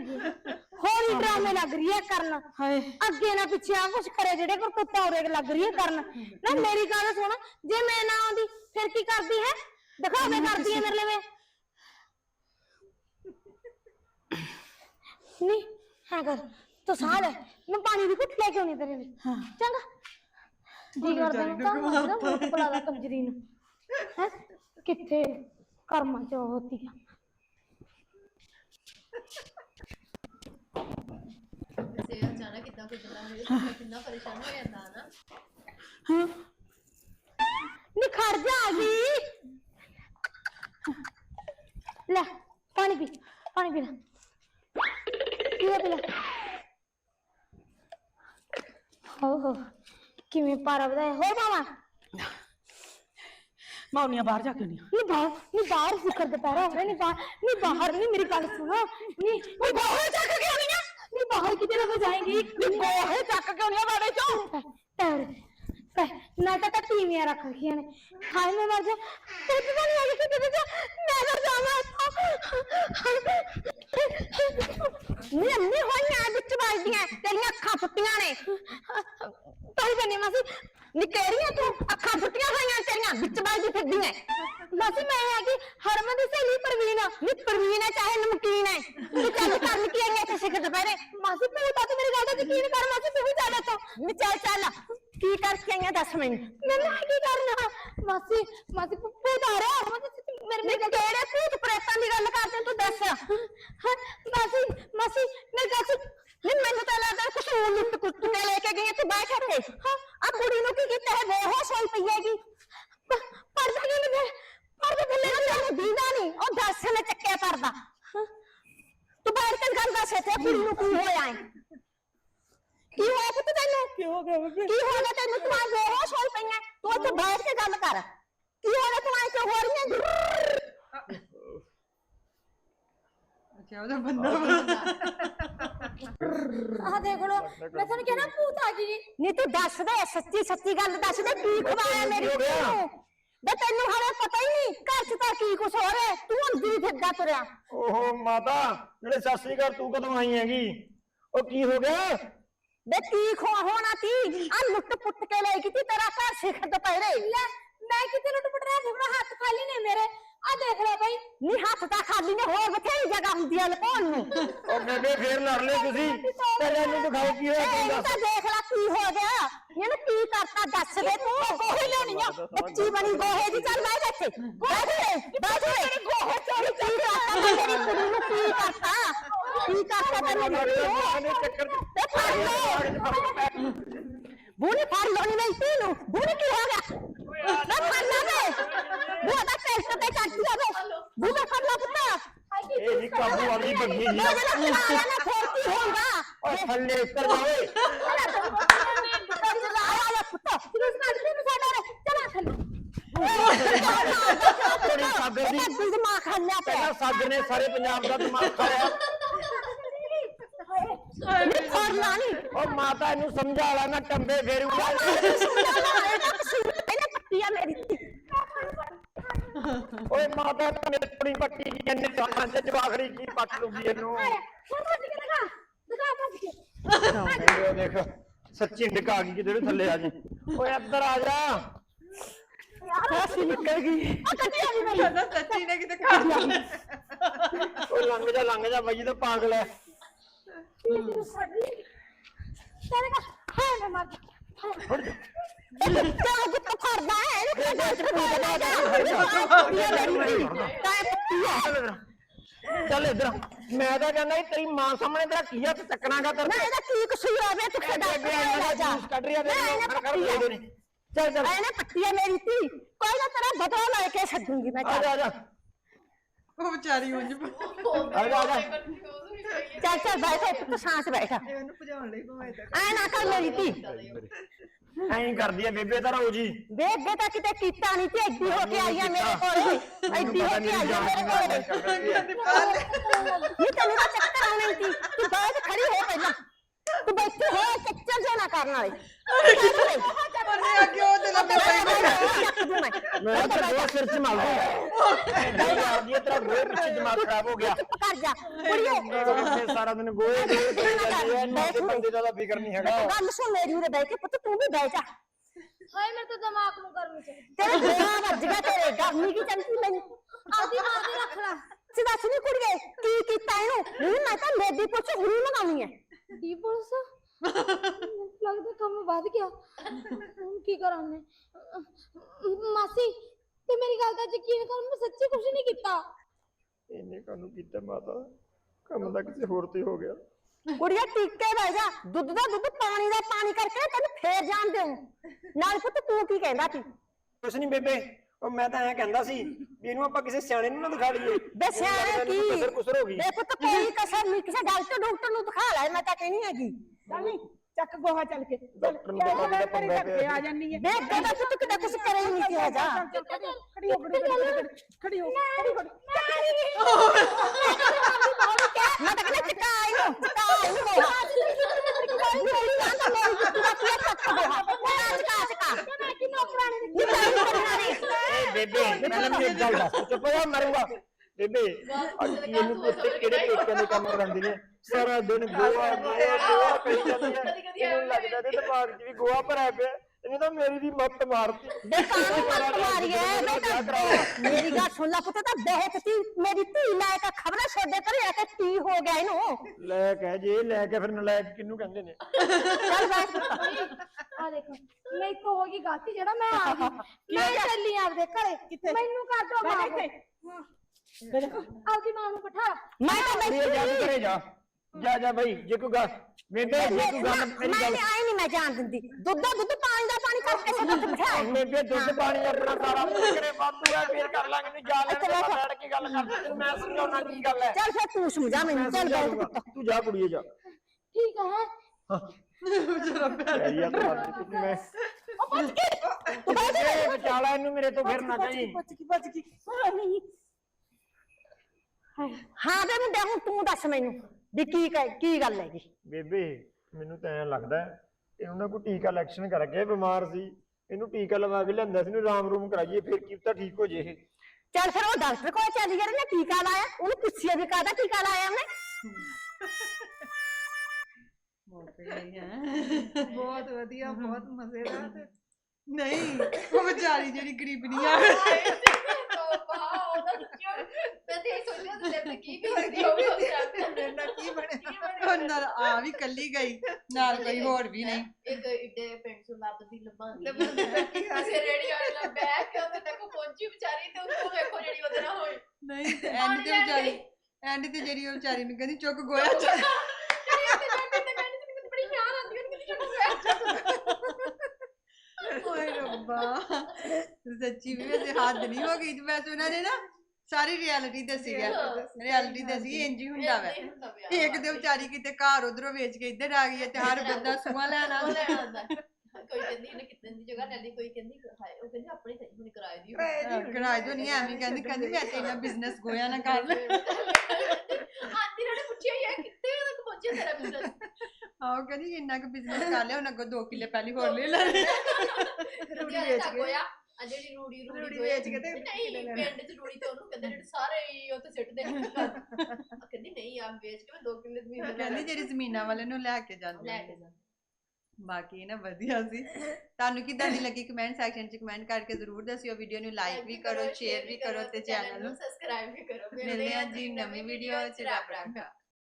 ਹੋਰ ਹੀ ਡਰਾਮੇ ਲੱਗ ਰਹੀ ਹੈ ਕਰਨ। ਹਾਏ। ਅੱਗੇ ਨਾ ਪਿੱਛੇ ਆ ਕੁਛ ਕਰੇ ਜਿਹੜੇ ਕੋਲ ਕੁੱਤਾ ਉਰੇ ਲੱਗ ਰਹੀ ਹੈ ਕਰਨ। ਨਾ ਮੇਰੀ ਗੱਲ ਸੁਣ ਜੇ ਮੈਂ ਨਾ ਆਉਂਦੀ ਫਿਰ ਕੀ ਕਰਦੀ ਹੈ? ਦਿਖਾਵੇ ਕਰਦੀ ਹੈ ਮੇਰੇ ਲਈ ਨਹੀਂ ਹਾਂ ਕਰ ਤੂੰ ਸਾਹ ਲੈ ਮੈਂ ਪਾਣੀ ਦੀ ਘੁੱਟ ਲੈ ਕੇ ਆਉਣੀ ਤੇਰੇ ਲਈ। ਹਾਂ। ਚੰਗਾ। ਦੀ ਕਰਦੇ ਨੂੰ ਤਾਂ ਮਾਰਦਾ ਮੂੰਹ ਪਲਾ ਦਾ ਕੰਜਰੀ ਨੂੰ। ਹੈ? ਕਿੱਥੇ? ਕਰਮਾਂ ਚ ਹੋਤੀ ਆ। ਸੇ ਅਚਾਨਕ ਕਿੱਦਾਂ ਹੋਵੇ ਤਾਂ ਕਿੰਨਾ ਪਰੇਸ਼ਾਨ ਹੋ ਜਾਂਦਾ ਨਾ। ਹਾਂ। ਨੀ ਖੜ ਜਾ ਆ ਗਈ। ਲੈ ਪਾਣੀ ਪੀ ਪਾਣੀ ਪੀ ਲੈ। ਲੈ ਲੈ ਹੋ ਹੋ ਕਿਵੇਂ ਪਾਰਾ ਵਧਾਇਆ? ਹੋ ਮਾਮਾ ਮੈਂ ਆਉਂਦੀ ਹਾਂ ਬਾਹਰ ਜਾ ਕੇ ਨਹੀਂ ਨੀ ਬਾਹਰ ਨੀ ਬਾਹਰ ਸਿਖਰ ਦੁਪਹਿਰਾ ਹੋ ਰਿਹਾ ਨੀ ਬਾਹਰ ਨੀ ਬਾਹਰ ਨੀ ਮੇਰੀ ਗੱਲ ਸੁਣੋ। ਨੀ ਨੀ ਬਾਹਰ ਚੱਕ ਕੇ ਆਉਣੀ ਆ। ਨੀ ਬਾਹਰ ਕਿਤੇ ਨਾ ਜਾਏਗੀ। ਨੀ ਬਾਹਰ ਚੱਕ ਕੇ ਆਉਣੀ ਆ ਬਾੜੇ ਚੋਂ। ਪੈਰ ਪੈ ਨਾ ਤਾਂ ਤਾਂ ਤੀਵੀਆਂ ਰੱਖ ਰਖੀਆਂ ਨੇ। ਹਾਏ ਮੈਂ ਮਰ ਜਾ। ਤੇ ਤਾਂ ਨਹੀਂ ਆਈ ਕਿਤੇ ਤੇ ਮੈਂ ਮਰ ਜਾਵਾਂ ਅੰਨੀ ਹੋਈਆਂ ਵਿੱਚ ਵੱਜਦੀਆਂ, ਤੇਰੀਆਂ ਅੱਖਾਂ ਫੁੱਟੀਆਂ ਨੇ। ਤਾਈ ਬਣੀ ਮਾਸੀ, ਨੀ ਤੂੰ ਅੱਖਾਂ ਫੁੱਟੀਆਂ ਹੋਈਆਂ, ਤੇਰੀਆਂ ਵਿੱਚ ਵੱਜਦੀ ਫਿਰਦੀ ਐ। ਮਾਸੀ, ਮੈਂ ਆ ਕਿ ਹਰਮਨ ਦੀ ਸਹੇਲੀ ਪ੍ਰਵੀਨ ਨੀ ਪ੍ਰਵੀਨ ਹੈ ਚਾਹੇ ਨਮਕੀਨ ਹੈ ਤੂੰ ਚੱਲ ਕਰਨ ਕੀ ਆਈ ਇੱਥੇ ਸਿੱਖ ਦੁਪਹਿਰੇ। ਮਾਸੀ ਤੂੰ ਤਾਂ ਮੇਰੀ ਗੱਲ ਦਾ ਯਕੀਨ ਕਰ, ਮਾਸੀ, ਤੂੰ ਵੀ ਚੱਲ ਇੱਥੋਂ ਨੀ ਚੱਲ ਚੱਲ। ਕੀ ਕਰਕੇ ਆਈਆਂ ਦੱਸ ਮੈਨੂੰ ਮੈਨੂੰ ਕੀ ਕਰਨਾ ਮਾਸੀ ਮਾਸੀ ਭੂਤ ਆ ਰਿਹਾ ਮਾਸੀ ਮੇਰੇ ਮੇਰੇ ਕਿਹੜੇ ਭੂਤ ਪ੍ਰੇਤਾਂ ਦੀ ਗੱਲ ਕਰਦੇ ਤੂੰ ਦੱਸ ਹਾਂ, ਮਾਸੀ ਮਾਸੀ ਮੈਂ ਗੱਲ ਨਹੀਂ ਮੈਨੂੰ ਤਾਂ ਲੱਗਦਾ ਕੁਛ ਹੋਰ ਲੁੱਟ ਕੁੱਟ ਕੇ ਲੈ ਕੇ ਗਈ ਤੂੰ ਬੈਠ ਕੇ ਹਾਂ ਆ ਕੁੜੀ ਨੂੰ ਕੀ ਕੀਤਾ ਹੈ ਬੇਹੋਸ਼ ਹੋਈ ਪਈ ਹੈਗੀ ਪਰਦਾ ਕਿਉਂ ਨਹੀਂ ਪਰਦਾ ਥੱਲੇ ਨਾ ਤੈਨੂੰ ਦੀਦਾ ਨਹੀਂ ਉਹ ਦੱਸ ਨੇ ਚੱਕਿਆ ਪਰਦਾ ਹਾਂ। ਤੂੰ ਬੈਠ ਕੇ ਗੱਲ ਦੱਸ ਇੱਥੇ ਕੁੜੀ ਨੂੰ ਕੀ ਹੋਇਆ ਹੈ ਕੀ ਹੋਇਆ ਪੁੱਤ ਤੈਨੂੰ? ਕੀ ਹੋ ਗਿਆ ਬੇਬੇ? ਕੀ ਹੋ ਗਿਆ ਤੈਨੂੰ? ਤੂੰ ਆ ਬੇਹੋਸ਼ ਹੋਈ ਪਈ ਹੈ ਤੂੰ ਇੱਥੇ ਬੈਠ ਕੇ ਗੱਲ ਕਰ। ਕੀ ਹੋ ਗਿਆ ਤੂੰ ਆ ਕਿਉਂ ਹੋ ਰਹੀ ਹੈ ਅੱਛਾ ਉਹਦਾ ਬੰਦਾ ਆਹ ਦੇਖ ਲੋ ਮੈਂ ਤੁਹਾਨੂੰ ਕਹਿਣਾ ਭੂਤ ਆ ਗਈ ਨਹੀਂ ਤੂੰ ਦੱਸ ਦੇ ਸੱਚੀ ਸੱਚੀ ਗੱਲ ਦੱਸ ਦੇ ਕੀ ਖਵਾਇਆ ਮੇਰੀ ਕੁੜੀ ਨੂੰ? ਬੇ ਤੈਨੂੰ ਹਾਲੇ ਪਤਾ ਹੀ ਨਹੀਂ ਘਰ ਚ ਤਾਂ ਕੀ ਕੁਛ ਹੋ। ਰਿਹਾ ਤੂੰ ਅੰਦਰ ਹੀ ਫਿਰਦਾ ਤੁਰਿਆ। ਓਹੋ ਮਾਤਾ ਜਿਹੜੇ ਸਤਿ ਸ੍ਰੀ ਅਕਾਲ ਤੂੰ ਕਦੋਂ ਆਈ ਹੈਗੀ? ਉਹ ਕੀ ਹੋ ਗਿਆ? ਬੇ ਕੀ ਖਵਾ ਹੋਣਾ ਤੀ? ਆ ਲੁੱਟ ਪੁੱਟ ਕੇ ਲੈ ਗਈ ਤੀ ਤੇਰਾ ਘਰ ਸਿੱਖ ਦੁਪਹਿਰੇ ਲੈ ਮੈਂ ਕਿਤੇ ਲੁੱਟ ਪੁੱਟ ਰਿਹਾ ਸੀ ਹੱਥ ਖਾਲੀ ਨੇ ਮੇਰੇ। ਆ ਦੇਖ ਲੈ ਬਾਈ। ਨਹੀਂ ਹੱਥ ਤਾਂ ਖਾਲੀ ਨੇ ਹੋਰ ਬਥੇਰੀ ਜਗ੍ਹਾ ਹੁੰਦੀ ਆ ਲਪਾਉਣ ਨੂੰ। ਉਹ ਬੇਬੇ ਫੇਰ ਲੜ ਲਏ ਤੁਸੀਂ। ਪਹਿਲਾਂ ਇਹਨੂੰ ਦਿਖਾਓ ਕੀ ਹੋਇਆ ਤੂੰ ਇਹਨੂੰ ਦੱਸ। ਤਾਂ ਦੇਖ ਲੈ ਕੀ ਹੋ ਗਿਆ। ਇਹਨੂੰ ਕੀ ਕਰਤਾ ਦੱਸ ਦੇ ਤੂੰ। ਗੋਹੇ ਲੈਣੀ ਆ ਬੱਚੀ ਬਣੀ ਗੋਹੇ ਦੀ ਚੱਲ ਬੈਠ ਇੱਥੇ। ਬੈਠ ਬੈਠ ਗੋਹੇ ਚੋਰੀ ਕੀ ਕਰਤਾ? ਮੈਂ ਮੇਰੀ ਕੁੜੀ ਨੂੰ ਕੀ ਕਰਤਾ? ਕੀ ਕਰਤਾ ਤੇ ਮੇਰੀ ਕੁੜੀ ਨੂੰ ਚੱਕਰ ਤੇ ਫੜ ਲੋ ਬੂਨੀ ਫੜ ਲੋ ਨਹੀਂ ਮੈਂ ਨੂੰ ਬੂਨੀ ਕੀ ਹੋ ਗਿਆ ਨਾ ਫੜ ਲਾ ਵੇ ਬੂਆ ਦਾ ਟੈਸਟ ਤੇ ਕੱਟ ਲਿਆ ਵੇ ਬੂਆ ਫੜ ਲਾ ਪੁੱਤ ਇਹ ਜੀ ਕਾਬੂ ਆ ਗਈ ਬੱਗੀ ਜੀ ਮੈਂ ਜਿਹੜਾ ਚਲਾ ਨਾ ਫੇਰ ਕੀ ਹੋਊਗਾ ਓਏ ਥੱਲੇ ਉੱਤਰ ਜਾ ਓਏ ਚਲਾ ਤੇਰੀ ਸਾਬੇ ਦੀ ਦਿਮਾਗ ਹੱਲਿਆ ਪਿਆ ਪਹਿਲਾਂ ਸੱਜ ਨੇ ਸਾਰੇ ਪੰਜਾਬ ਦਾ ਦਿਮਾਗ ਖਾਇਆ ਨਹੀਂ ਫੜਨਾ ਨਹੀਂ। ਉਹ ਮਾਤਾ ਇਹਨੂੰ ਸਮਝਾ ਲੈ ਮੈਂ ਟੰਬੇ ਫੇਰੂਗਾ ਇਹਨੇ ਪੱਟੀਆ ਮੇਰੀ ਧੀ। ਓਏ ਮਾਤਾ ਪੱਟੀ ਕੀ ਪੱਟ ਲੂਗੀ ਇਹਨੂੰ। ਉਹ ਦੇਖ ਸੱਚੀ ਗਈ ਕਿਤੇ ਨੂੰ ਥੱਲੇ ਆ ਜੀ। ਓਏ ਇੱਧਰ ਆ ਜਾ। ਅਸੀਂ ਨਿਕਲ ਗਈ ਕਹਿੰਦਾ ਸੱਚੀ ਨੇ ਕਿਤੇ ਖਾ ਲਿਆ ਓ ਲੰਘ ਜਾ ਲੰਘ ਜਾ ਬਾਈ ਤਾਂ ਪਾਗਲ ਹੈ। ਚੱਲ ਇੱਧਰ ਮੈਂ ਤਾਂ ਕਹਿੰਦਾ ਸੀ ਤੇਰੀ ਮਾਂ ਸਾਹਮਣੇ ਤੇਰਾ ਕੀ ਹੱਥ ਚੱਕਣਾਗਾ ਤੇਰੇ ਨਾ ਇਹਦਾ ਕੀ ਕਸੂਰ ਹੋਵੇ ਤੂੰ ਖੜਾ ਅੱਗੇ ਆਇਆ ਦਾ ਜੂਸ ਕੱਢ ਰਿਹਾ ਨਾ, ਇਹਨੇ ਤੇ ਕਰ ਪੱਟੀ ਆ। ਦੇ ਨੇ ਚੱਲ ਚੱਲ ਇਹਨੇ ਪੱਟੀ ਆ ਮੇਰੀ ਧੀ ਕੋਈ ਨਾ ਤੇਰਾ ਬਦਲਾ ਲੈ ਕੇ ਛੱਡੂੰਗੀ ਮੈਂ ਆ ਜਾ ਆ ਜਾ ਉਹ ਵਿਚਾਰੀ ਉਂਝ ਆ ਜਾ ਆ ਜਾ। ਚੱਲ ਚੱਲ ਬੈਠ ਤੂੰ ਸਾਂਸ ਬੈਠ। ਇਹਨੂੰ ਭਜਾਉਣ ਲਈ ਭਾਵੇਂ ਐ ਨਾ ਕਰ ਮੇਰੀ ਧੀ। ਐਂ ਕਰਦੀ ਐ ਬੇਬੇ ਤਾਂ ਰੋ ਜੀ ਵੇ ਅੱਗੇ ਤਾਂ ਕਿਤੇ ਕੀਤਾ ਨਹੀਂ ਤੇ ਐਡੀ ਹੋ ਕੇ ਆਈ ਆ ਮੇਰੇ ਕੋਲ ਵੀ। ਐਡੀ ਹੋ ਕੇ ਆਈ ਆ ਮੇਰੇ ਕੋਲ। ਨਹੀਂ ਤੈਨੂੰ ਤਾਂ ਚੱਕਰ ਆਉਣੇ ਸੀ। ਤੂੰ ਬਾਹਰ ਖੜੀ ਹੋ ਪਹਿਲਾਂ। ਤੂੰ ਬੈਠੀ ਹੋ ਚੱਕਰ ਜਿਹਾ ਨਾ ਕਰਨ ਵਾਲੀ। ਉਹਨੇ ਅੱਗੇ ਉਹ ਤੇ ਲੱਭੇ ਚੱਕ ਦੂੰ ਮੈਂ ਮੈਂ ਤਾਂ ਦੋ ਸਿਰ ਚ ਮਾਰ ਦੂੰ ਯਾਰ ਜੀ ਤੇਰਾ ਗੋਏ ਪਿੱਛੇ ਦਿਮਾਗ ਖਰਾਬ ਹੋ ਗਿਆ ਚੁੱਪ ਕਰ ਜਾ ਕੁੜੀਏ ਇੱਥੇ ਸਾਰਾ ਦਿਨ ਗੋਏ ਗੋਏ ਕਰੀ ਜਾਂਦੀ ਐ ਨਾ ਤੇ ਬੰਦੇ ਦਾ ਤਾਂ ਫਿਕਰ ਨਹੀਂ ਹੈਗਾ ਗੱਲ ਸੁਣ ਮੇਰੀ ਉਰੇ ਬਹਿ ਕੇ ਪੁੱਤ ਤੂੰ ਵੀ ਬਹਿ ਜਾ ਹਾਏ ਮੇਰੇ ਤਾਂ ਦਿਮਾਗ ਨੂੰ ਗਰਮੀ ਚਾਹੀਦੀ ਤੇਰੇ ਗੋਹਾ ਵੱਜ ਗਿਆ ਤੇਰੇ ਗਰਮੀ ਕੀ ਚੰਦੀ ਮੈਨੂੰ ਆਦੀ ਮਾਂ ਦੇ ਰੱਖ ਲੈ ਸਿੱਧਾ ਸੁਣੀ ਕੁੜੀਏ ਕੀ ਕੀਤਾ ਇਹਨੂੰ ਹੁਣ ਮੈਂ ਤਾਂ ਮੇਦੀ ਪੁੱਛ ਹੁਣੀ ਮੰਗਾਉਣੀ ਹੈ ਡੀ ਪੁਲਿਸ ਲੱਗਦਾ ਕੰਮ ਵੱਧ ਗਿਆ। ਹੁਣ ਕੀ ਕਰਾਂਗੇ ਮਾਸੀ ਤੇ ਮੇਰੀ ਗੱਲ ਦਾ ਯਕੀਨ ਕਰ ਮੈਂ ਸੱਚੀ ਕੁਝ ਨਹੀਂ ਕੀਤਾ। ਇਹਨੇ ਕਾਨੂੰ ਕੀਤਾ ਮਾਤਾ? ਕੰਮ ਤਾਂ ਕਿਸੇ ਹੋਰ ਤੇ ਹੋ ਗਿਆ। ਕੁੜੀਏ ਟਿੱਕੇ ਬਹਿ ਜਾ। ਦੁੱਧ ਦਾ ਦੁੱਧ ਪਾਣੀ ਦਾ ਪਾਣੀ ਕਰਕੇ ਤੈਨੂੰ ਫੇਰ ਜਾਣ ਦੇਉ ਨਾਲ ਪੁੱਤ ਤੂੰ ਕੀ ਕਹਿੰਦਾ ਸੀ? ਕੁਛ ਨਹੀਂ ਬੇਬੇ ਉਹ ਮੈਂ ਤਾਂ ਐਂ ਕਹਿੰਦਾ ਸੀ ਵੀ ਇਹਨੂੰ ਆਪਾਂ ਕਿਸੇ ਸਿਆਣੇ ਨੂੰ ਨਾ ਦਿਖਾ ਲਈਏ। ਬੇ ਸਿਆਣੇ ਕੀ? ਕਸਰ ਕੁਸਰ ਹੋ ਗਈ। ਬੇ ਪੁੱਤ ਕੋਈ ਕਸਰ ਨਹੀਂ ਕਿਸੇ ਡਾਕਟਰ ਡਾਕਟਰ ਨੂੰ ਦਿਖਾ ਲੈ ਮੈਂ ਤਾਂ ਕਹਿਣੀ ਹੈਗੀ। ਚੱਲ ਚੱਕ ਗੋਹਾ ਚੱਲ ਕੇ ਡਾਕਟਰ ਨੂੰ ਤਾਂ ਪਤਾ ਪੰਗਾ ਪਿਆ ਆ ਜਾਨੀ ਹੈ ਬੇ ਅੱਗੇ ਤਾਂ ਪੁੱਤ ਕਿਤੇ ਕੁਝ ਕਰੇ ਹੀ ਨਹੀਂ ਕਿਹਾ ਜਾ ਖੜੀ ਹੋ ਖੜੀ ਹੋ ਖੜੀ ਹੋ ਖੜੀ ਹੋ ਮੈਂ ਤਾਂ ਕਹਿੰਦਾ ਚਕਾ ਇਹਨੂੰ ਚਕਾ ਇਹਨੂੰ ਕੋਈ ਨਹੀਂ ਜਾਂਦਾ ਮੇਰੀ ਜੁੱਤੀ ਦਾ ਕੀ ਚੱਕ ਹੋਇਆ ਚਕਾ ਚਕਾ ਮੈਂ ਕਿ ਨੌਕਰਾਨੀ ਦੀ ਨਹੀਂ ਕਰਨਾ ਨਹੀਂ ਏ ਬੇਬੇ ਪਹਿਲਾਂ ਮੈਨੂੰ ਇੱਕ ਗੱਲ ਦੱਸ ਚੁੱਪ ਜਾ ਮਰੂੰਗਾ ਬੇਬੇ ਅੱਗੇ ਇਹਨੂੰ ਕੁੱਤੇ ਕਿਹੜੇ ਪੇਕਿਆਂ ਦੇ ਕੰਮ ਕਰਾਉਂਦੇ ਨੇ? ਸਾਰਾ ਦਿਨ ਗੋਆ ਗੋਆ ਗੋਆ ਕਹੀ ਜਾਂਦੀ ਹੈ। ਇਹਨੂੰ ਲੱਗਦਾ ਤੇ ਦਿਮਾਗ 'ਚ ਵੀ ਗੋਆ ਭਰਿਆ ਪਿਆ। ਇਹਨੇ ਤਾਂ ਮੇਰੀ ਦੀ ਮੱਤ ਮਾਰਤੀ। ਬੇਕਾਰ ਮਤ ਮਾਰੀ ਐ ਮੈਂ ਤਾਂ ਮੇਰੀ ਗੱਲ ਸੁਣ ਲੈ ਪੁੱਤ ਤਾਂ ਬਹੁਤ ਤੀ ਮੇਰੀ ਧੀ ਲੈ ਕੇ ਖਬਰਾਂ ਛੋਡੇ ਘਰੇ ਆ ਕੇ ਕੀ ਹੋ ਗਿਆ ਇਹਨੂੰ? ਲੈ ਕਹਿ ਜੇ ਲੈ ਕੇ ਫਿਰ ਨਲਾਇਕ ਕਿਹਨੂੰ ਕਹਿੰਦੇ ਨੇ? ਚੱਲ ਬੈਠ ਪੁੱਤ ਆ ਦੇਖੋ ਮੈਂ ਇੱਕ ਹੋ ਗਈ ਗਲਤੀ ਜਿਹੜਾ ਮੈਂ ਆ ਗਈ। ਮੈਂ ਚੱਲੀ ਆਪਦੇ ਘਰੇ। ਮੈਨੂੰ ਕਰ ਦੋ ਮਾਫ ਆਪਦੀ ਮਾਂ ਨੂੰ ਬਿਠਾ ਮੈਂ ਤਾਂ ਕੁੜੀਏ ਜਾ ਕੇ ਘਰੇ ਜਾ। ਜਾ ਜਾ ਬਈ ਜੇ ਕੋਈ ਗੱਲ ਬੇਬੇ ਜੇ ਕੋਈ ਗੱਲ ਮੇਰੀ ਮੈਂ ਗੱਲ ਆਈ ਨਹੀਂ ਮੈਂ ਜਾਣ ਦਿੰਦੀ। ਦੁੱਧ ਦਾ ਦੁੱਧ ਪਾਣੀ ਦਾ ਪਾਣੀ ਕਰਕੇ ਸਭ ਕੁਝ ਬਿਠਾ। ਬੇਬੇ ਦੁੱਧ ਪਾਣੀ ਆਪਣਾ ਸਾਰਾ ਕਰੇ ਵਾਧੂ ਹੈ ਫੇਰ ਕਰ ਲਾਂਗੇ। ਨਹੀਂ ਜਾ ਲੈਣ ਦੇ ਬੈਠ। ਬੈਠ ਕੇ ਗੱਲ ਕਰਦੇ ਤੈਨੂੰ ਮੈਂ ਸਮਝਾਉਣਾ ਕੀ ਗੱਲ ਹੈ? ਚੱਲ ਫਿਰ ਤੂੰ ਸਮਝਾ ਮੈਨੂੰ। ਚੱਲ ਬੈਠ। ਪੁੱਤ। ਤੂੰ ਜਾ ਕੁੜੀਏ ਜਾ। ਠੀਕ ਹੈ। ਯਾਰੀਆ ਤਾਂ ਮਾਰ ਦਿੱਤੀ ਮੈਂ। ਉਹ ਬਚ ਗਈ। ਤੂੰ ਬੈਠ ਇਹ ਵਿਚਾਲਾ ਇਹਨੂੰ ਮੇਰੇ ਤੋਂ ਫਿਰ ਨਾ ਕਹੀਂ। ਬਚ ਗਈ ਬਚ ਗਈ। ਹਾਂ ਬੇ ਮੁੰਡਿਆ ਹੁਣ ਤੂੰ ਦੱਸ ਮੈਨੂੰ ਵੀ ਕੀ ਕਹਿ- ਕੀ ਗੱਲ ਹੈਗੀ? ਬੇਬੇ ਮੈਨੂੰ ਤਾਂ ਐਂ ਲੱਗਦਾ ਹੈ, ਇਹਨੂੰ ਨਾ ਕੋਈ ਟੀਕਾ ਇਲੈਕਸ਼ਨ ਕਰਕੇ ਬਿਮਾਰ ਸੀ। ਇਹਨੂੰ ਟੀਕਾ ਲਵਾ ਕੇ ਲਿਆਂਦਾ ਸੀ ਇਹਨੂੰ ਰਾਮ ਰੂਮ ਕਰਾਈਏ ਫਿਰ ਕੀ ਪਤਾ ਠੀਕ ਹੋ ਜੇ ਇਹ। ਚੱਲ ਫਿਰ ਉਹ ਡਾਕਟਰ ਕੋਲ ਚੱਲ ਗਿਆ ਨੇ ਟੀਕਾ ਲਾਇਆ। ਉਹਨੂੰ ਪੁੱਛਿਆ ਵੀ ਕਾਹਦਾ ਟੀਕਾ ਲਾਇਆ ਉਹਨੇ? ਬਹੁਤ ਵਧੀਆ। ਬਹੁਤ ਮਜ਼ੇਦਾਰ। ਤੇ ਨਹੀਂ ਉਹ ਵਿਚਾਰੀ ਜਿਹੜੀ ਗਰੀਬਣੀ ਆ। ਮੈਂ ਤੇ ਇਹ ਸੋਚਿਆ ਤੇ ਤੇ ਕੀ ਬੀਤਦੀ ਹੋਵੇ ਉਸ ਟਾਈਮ ਮੇਰੇ ਨਾਲ ਕੀ ਬਣਿਆ ਉਹ ਨਾਲ ਆ ਵੀ ਕੱਲੀ ਗਈ ਨਾਲ ਕੋਈ ਹੋਰ ਵੀ ਨਹੀਂ। ਇੱਕ ਇੱਡੇ ਪਿੰਡ ਤੋਂ ਲੱਭਦੀ ਲੱਭਾਂਦੀ ਕਿਸੇ ਰੇੜੀ ਵਾਲੇ ਨਾਲ ਬੈਠ ਕੇ ਉਹਦੇ ਤੱਕ ਪਹੁੰਚੀ ਵਿਚਾਰੀ ਤੇ ਉੱਤੋਂ ਵੇਖੋ ਜਿਹੜੀ ਉਹਦੇ ਨਾਲ ਹੋਈ। ਨਹੀਂ ਤੇ ਪਾਣੀ ਐਂਡ ਤੇ ਵਿਚਾਰੀ। ਐਂਡ ਤੇ ਜਿਹੜੀ ਉਹ ਵਿਚਾਰੀ ਨੂੰ ਕਹਿੰਦੀ ਚੁੱਕ ਗੋਇਆ। ਚੱਕ ਜਿਹੜੀ ਉੱਤੇ ਜਾਂਦੀ ਤੇ ਕਹਿੰਦੀ ਤੇ ਮੈਨੂੰ ਬੜੀ ਯਾਦ ਆਉਂਦੀ ਉਹਨੂੰ ਕਿਤੇ ਜਦੋਂ ਬੈਠ ਰੱਬਾ। ਸੱਚੀ ਵੀ ਵੈਸੇ ਹੱਦ ਨਹੀਂ ਹੋ ਗਈ। ਵੈਸੇ ਉਹਨਾਂ ਨੇ ਨਾ ਸਾਰੀ ਰਿਐਲਿਟੀ ਦੱਸੀ ਗਿਆ ਰਿਐਲਿਟੀ ਦੱਸੀ ਇੰਜ ਹੀ ਹੁੰਦਾ ਵੈ। ਇੱਕ ਦੇ ਵਿਚਾਰੀ ਕਿਤੇ ਘਰ ਉਧਰੋਂ ਵੇਚ ਕੇ ਇੱਧਰ ਆ ਗਈ ਹੈ ਤੇ ਹਰ ਬੰਦਾ ਸੂਆ ਲੈਣ ਕੋਈ ਕਹਿੰਦੀ ਇਹਨੇ ਕਿਤੇ ਦੀ ਜਗ੍ਹਾ ਘਰ ਵਾਲੀ ਕੋਈ ਕਹਿੰਦੀ ਹਾਏ ਉਹ ਕਹਿੰਦੀ ਆਪਣੀ ਸਹੀ ਹੁਣ ਕਿਰਾਏ ਦੀ ਕਿਰਾਏ ਤੋਂ ਨਹੀਂ ਐਵੇਂ ਕਹਿੰਦੀ ਕਹਿੰਦੀ ਮੈਂ ਤੇ ਇੰਨਾ ਬਿਜ਼ਨਸ ਗੋਇਆ ਨਾ ਕਰ ਲੈ। ਆਂਟੀ ਨੇ ਪੁੱਛਿਆ ਯਾਰ ਕਿੱਥੇ ਤੱਕ ਪਹੁੰਚਿਆ ਤੇਰਾ ਬਿਜ਼ਨਸ ਆਹ ਕਹਿੰਦੀ ਇੰਨਾ ਕੁ ਬਿਜ਼ਨਸ ਕਰ ਲਿਆ ਹੁਣ ਅੱਗੋਂ 2 ਕਿੱਲੇ ਪਹਿਲੀ ਹੋਰ ਲੈ ਲੈਣੇ। ਰੂੜੀ ਵੇਚ ਕੇ। ਹੋਇਆ ਆ ਜਿਹੜੀ ਰੂੜੀ ਰੂੜੀ ਰੂੜੀ ਹੋਇਆ, ਵੇਚ ਕੇ ਤੇ ਨਹੀਂ ਕਿੱਲੇ ਲੈਣੇ। ਪਿੰਡ ਚ ਰੂੜੀ ਤੇ ਉਹਨੂੰ ਕਹਿੰਦੇ ਜਿਹੜੇ ਸਾਰੇ ਹੀ ਉੱਥੇ ਸਿੱਟਦੇ ਨੇ ਆ ਕਹਿੰਦੀ ਨਹੀਂ ਆ ਵੇਚ ਕੇ ਮੈਂ 2 ਕਿੱਲੇ ਜ਼ਮੀਨ ਲੈ ਕਹਿੰਦੀ ਜਿਹੜੀ ਜ਼ਮੀਨਾਂ ਵਾਲੇ ਨੂੰ ਲੈ ਕੇ ਜਾਂਦੇ ਲੈ ਨੇ। ਕੇ ਜਾ ਬਾਕੀ ਨਾ ਵਧੀਆ ਸੀ। ਤੁਹਾਨੂੰ ਕਿੱਦਾਂ ਦੀ ਲੱਗੀ ਕਮੈਂਟ ਸੈਕਸ਼ਨ 'ਚ ਕਮੈਂਟ ਕਰਕੇ ਜ਼ਰੂਰ ਦੱਸਿਓ। ਵੀਡੀਓ ਨੂੰ ਲਾਈਕ ਵੀ ਕਰੋ ਸ਼ੇਅਰ ਵੀ ਕਰੋ ਤੇ ਚੈਨਲ ਨੂੰ ਸਬਸਕ੍ਰਾਈਬ ਵੀ ਕਰੋ। ਮਿਲਦੇ ਹਾਂ ਜੀ ਨਵੀਂ ਵੀਡੀਓ 'ਚ। ਰੱਬ ਰੱਖਾ।